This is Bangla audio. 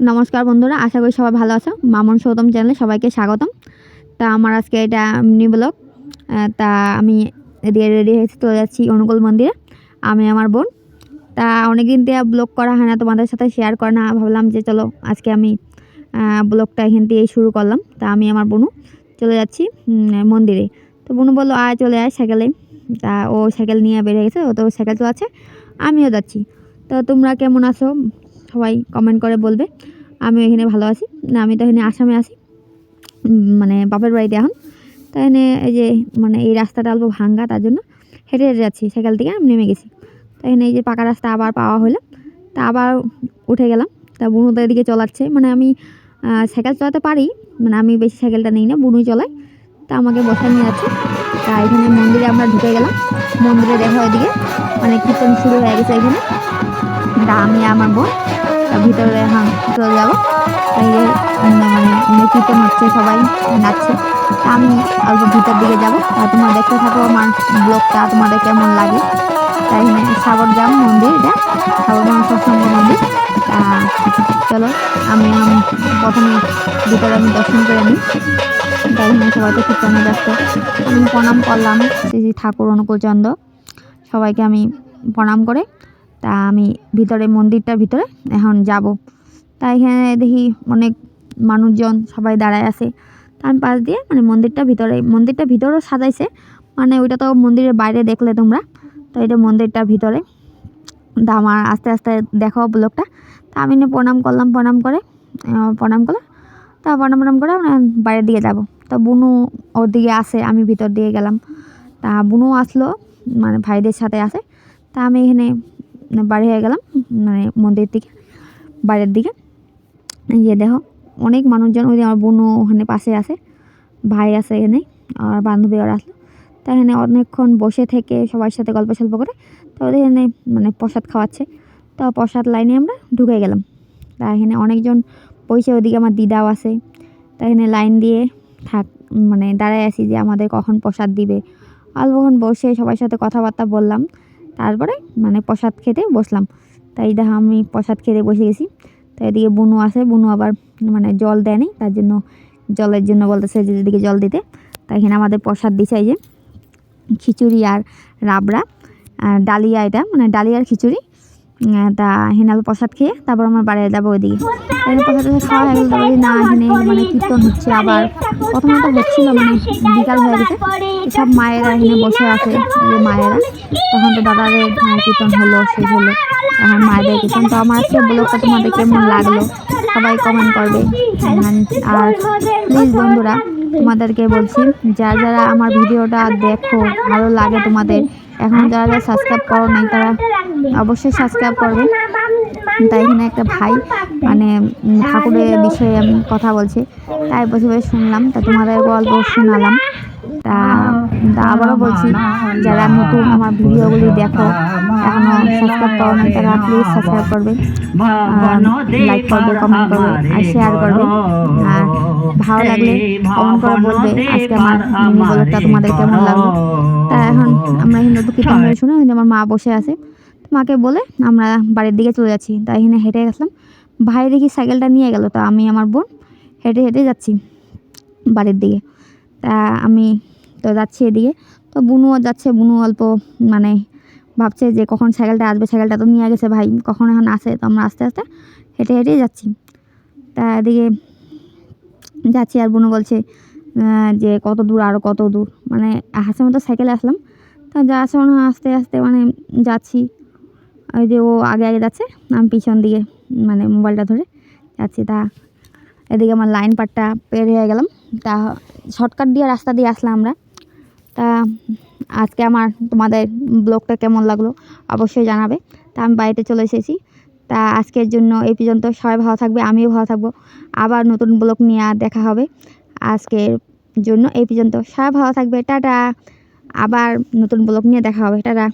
নমস্কার বন্ধুরা, আশা করি সবাই ভালো আছো। মামন সৌতম চ্যানেলে সবাইকে স্বাগতম। তা আমার আজকে এটা মিনি ব্লগ তা আমি এদিকে রেডি হয়েছি, চলে যাচ্ছি অনুকূল মন্দিরে, আমি আমার বোন। তা অনেকদিন দিয়ে ব্লগ করা হয় না, তোমাদের সাথে শেয়ার করা না, ভাবলাম যে চলো আজকে আমি ব্লগটা এখান থেকেই শুরু করলাম। তা আমি আমার বোনু চলে যাচ্ছি মন্দিরে। তো বোনু বলল, আয় চলে আয় সাইকেলে। তা ও সাইকেল নিয়ে বেরিয়ে গেছে, ও তো সাইকেল তো আছে আমিও যাচ্ছি। তো তোমরা কেমন আছো? সবাই কমেন্ট করে বলবে। আমি এখানে ভালো আছি। না, আমি তো এখানে আসামে আছি। মানে বাপের বাড়িতে এখন। তাই এই যে মানে এই রাস্তাটা অল্প ভাঙ্গা, তার জন্য হেঁটে হেঁটে যাচ্ছি। সাইকেল থেকে আমি নেমে গেছি। তাই এই যে পাকা রাস্তা আবার পাওয়া হলো। তা আবার উঠে গেলাম। তা বুনু তো এদিকে চলাচ্ছে। মানে আমি সাইকেল চালাতে পারি। মানে আমি বেশি সাইকেলটা নিই না, বুনুই চলাই তা আমাকে বসে নিয়ে যাচ্ছে। তা এখানে মন্দিরে আমরা ঢুকে গেলাম। মন্দিরে দেখো ওইদিকে মানে কীর্তন শুরু হয়ে গেছে এখানে। তা আমি আমার বোন ভিতরে হ্যাঁ চলে যাব। মানে কীর্তন হচ্ছে সবাই, নাচছে। আমি অল্প ভিতর দিকে যাব। আর তোমরা দেখতে থাকো আমার ব্লগটা, তোমাদের কেমন লাগে। তাই সাগরজাম মন্দির এটা সাগরজাম সৎসঙ্গ মন্দির। চলো, আমি প্রথমে ভিতরে আমি দর্শন করে নিই। তাই সবাই তো কীর্তনে ব্যস্ত। আমি প্রণাম করলাম শ্রী ঠাকুর অনুকূলচন্দ্র। সবাইকে আমি প্রণাম করে তা আমি ভিতরে মন্দিরটার ভিতরে, এখন যাব। তা এখানে দেখি অনেক মানুষজন সবাই দাঁড়ায় আছে। তা আমি পাশ দিয়ে মানে মন্দিরটা ভিতরে, মন্দিরটা ভিতরেও সাজাইছে। মানে ওইটা তো মন্দিরের বাইরে দেখলে তোমরা। তো এটা মন্দিরটার ভিতরে। তা আমার আস্তে আস্তে দেখো ব্লগটা। তা আমি প্রণাম করলাম, প্রণাম করে প্রণাম করে তা প্রণাম প্রণাম করে আমরা বাইরের দিকে যাব। তা বুনু ওর দিকে আসে আমি ভিতর দিয়ে গেলাম। তা বুনু আসলো মানে ভাইদের সাথে আসে তা আমি এখানে বাড়ি হয়ে গেলাম মানে মন্দির দিকে, বাইরের দিকে। যে দেখো, অনেক মানুষজন ওই আমার বোনও ওখানে পাশে আছে, ভাই আছে এখানে, আর বান্ধবী ওরা আসলো তা এখানে অনেকক্ষণ বসে থেকে সবার সাথে গল্প সল্প করে, তো ওদের এখানে মানে প্রসাদ খাওয়াচ্ছে। তো প্রসাদ লাইনে আমরা ঢুকে গেলাম। তা এখানে অনেকজন বসে, ওদিকে আমার দিদাও আছে। তা এখানে লাইন দিয়ে থাক মানে দাঁড়ায় আছি যে আমাদের কখন প্রসাদ দিবে। অল্পক্ষণ বসে সবার সাথে কথাবার্তা বললাম। তারপরে মানে প্রসাদ খেতে বসলাম। তাই দেখো আমি প্রসাদ খেতে বসে গেছি। তো এদিকে বুনু আসে বুনু আবার মানে জল দেয়নি তার জন্য জলের জন্য বলতেছে যে এদিকে জল দিতে। তাই এখানে আমাদের প্রসাদ দিছে যে খিচুড়ি আর রাবড়া, আর ডালিয়া এটা মানে ডালিয়ার খিচুড়ি। তা আবার প্রসাদ খেয়ে তারপর আমার বাড়ি যাব ওইদিকে। এখানে প্রসাদ খাওয়া হয়ে গেল না এখানে মানে কীর্তন হচ্ছে, আবার প্রথমে তো হচ্ছিল মানে বিকাল হয়ে গেছে, সব মায়েরা এখানে বসে আছে মায়েরা। তখন তো দাদাদের মানে কীর্তন হলো শেষ হলো। এখন মায়েদের কীর্তন, তো আমার আজকে ব্লগটা তোমাদের কেমন লাগল? সবাই কমেন্ট করবে। আর প্লিজ বন্ধুরা, তোমাদেরকে বলছি, যারা যারা আমার ভিডিওটা দেখো, ভালো লাগে তোমাদের, এখন যারা যারা সাবস্ক্রাইব করো নাই তারা অবশ্যই সাবস্ক্রাইব করবে। তাই এখানে একটা ভাই মানে ঠাকুরের বিষয়ে আমি কথা বলছি। তাই বসে বসে শুনলাম, তা তোমাদের গল্প শোনালাম। তা তা আবারও বলছি, যারা নতুন আমার ভিডিওগুলি দেখো এখনও সাবস্ক্রাইব করো না, তারা প্লিজ সাবস্ক্রাইব করবে। লাইক করবে কমেন্ট করবে, আর শেয়ার করবে। আর ভালো লাগলে কমেন্ট করে বলবে, আজকে আমার ব্লগটা তোমাদের কেমন লাগল। তা এখন আমরা একটু কীর্তন করে শুনে আমার মা বসে আছে। মাকে বলে, আমরা বাড়ির দিকে চলে যাচ্ছি। তাই এখানে হেঁটে গেছিলাম। ভাই দেখি সাইকেলটা নিয়ে গেল, তা আমি আমার বোন হেঁটে হেঁটে যাচ্ছি বাড়ির দিকে। তা আমি তো যাচ্ছি এদিকে। তো বুনুও যাচ্ছে, বুনু অল্প মানে ভাবছে যে কখন সাইকেলটা আসবে, সাইকেলটা তো নিয়ে গেছে ভাই, কখন এখন আসে? তো আমরা আস্তে আস্তে হেঁটে হেঁটেই যাচ্ছি। তা এদিকে যাচ্ছি আর বুনু বলছে যে কত দূর আরও কত দূর? মানে হাসে মতো সাইকেলে আসলাম। তা যা আছে মনে আস্তে আস্তে মানে যাচ্ছি। ওই যে ও আগে আগে যাচ্ছে, আমি পিছন দিকে মানে মোবাইলটা ধরে যাচ্ছি, তা এদিকে আমার লাইন পাটটা পের হয়ে গেলাম, তা শর্টকাট দিয়ে রাস্তা দিয়ে আসলাম আমরা, তা আজকে আমার তোমাদের ব্লগটা কেমন লাগল অবশ্যই জানাবে, তা আমি বাড়িতে চলে এসেছি, তা আজকের জন্য এই পর্যন্ত, সবাই ভালো থাকবে, আমিও ভালো থাকব, আবার নতুন ব্লগ নিয়ে দেখা হবে, আজকের জন্য এই পর্যন্ত, সবাই ভালো থাকবে, টাটা, আবার নতুন ব্লগ নিয়ে দেখা হবে, টাটা।